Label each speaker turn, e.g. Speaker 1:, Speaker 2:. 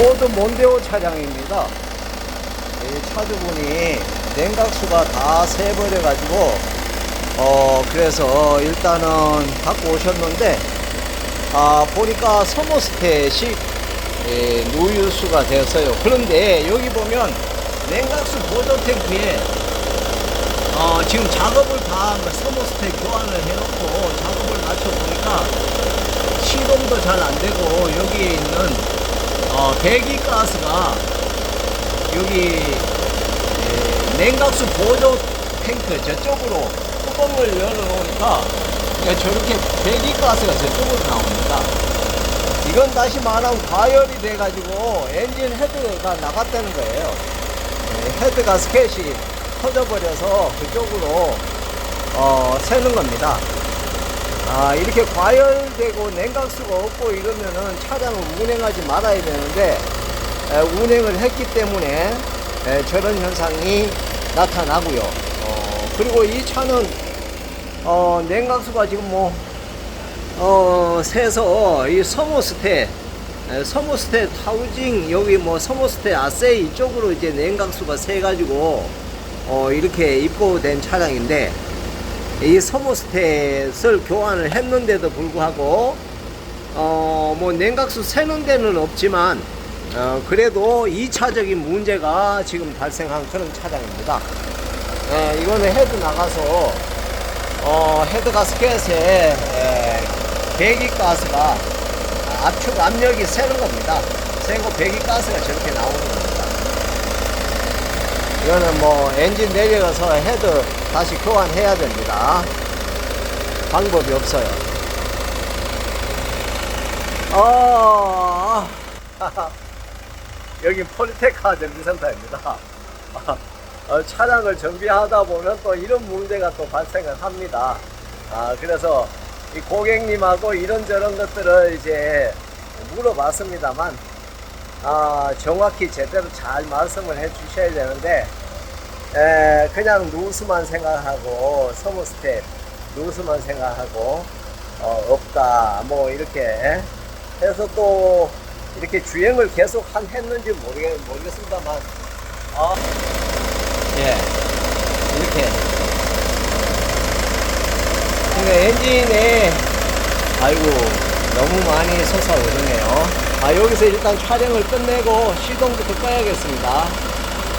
Speaker 1: 포드 몬데오 차량입니다. 이 차주분이 냉각수가 다 새버려 가지고 어 그래서 일단은 갖고 오셨는데 아 보니까 서모스탯이 예, 누유수가 되었어요. 그런데 여기 보면 냉각수 보조 탱크에 어, 지금 작업을 다 서모스탯 교환을 해놓고 작업을 맞춰보니까 시동도 잘 안 되고 여기 있는 어, 배기가스가 여기 에, 냉각수 보조 탱크 저쪽으로 뚜껑을 열어놓으니까 저렇게 배기가스가 저쪽으로 나옵니다. 이건 다시 말하면 과열이 돼가지고 엔진 헤드가 나갔다는 거예요. 네, 헤드 가 스켓이 터져버려서 그쪽으로 어, 새는 겁니다. 아, 이렇게 과열되고 냉각수가 없고 이러면은 차량을 운행하지 말아야 되는데 에, 운행을 했기 때문에 에, 저런 현상이 나타나고요. 어, 그리고 이 차는 어, 냉각수가 지금 뭐 어, 새서 이 서모스테 에, 서모스테 타우징 여기 뭐 서모스테 아세이 이쪽으로 이제 냉각수가 새 가지고 어, 이렇게 입고된 차량인데 이 서모스탯을 교환을 했는데도 불구하고 어, 뭐 냉각수 새는 데는 없지만 어, 그래도 2차적인 문제가 지금 발생한 그런 차량입니다. 예, 이거는 헤드 나가서 어, 헤드 가스켓에 에, 배기가스가 압축 압력이 새는 겁니다. 새고 배기가스가 저렇게 나오는 겁니다. 이거는 뭐 엔진 내려가서 헤드 다시 교환해야 됩니다. 방법이 없어요. 어, 여기 폴테카 정비센터입니다. 어, 차량을 정비하다 보면 또 이런 문제가 또 발생을 합니다. 아, 그래서 이 고객님하고 이런저런 것들을 이제 물어봤습니다만, 아, 정확히 제대로 잘 말씀을 해 주셔야 되는데, 에, 그냥 누수만 생각하고, 서머 스텝, 누수만 생각하고, 어, 없다, 뭐, 이렇게 해서 또, 이렇게 주행을 계속 한 했는지 모르겠, 모르겠습니다만, 아, 예, 이렇게. 그러니까 엔진에, 아이고, 너무 많이 솟아오르네요. 아, 여기서 일단 촬영을 끝내고 시동부터 꺼야겠습니다.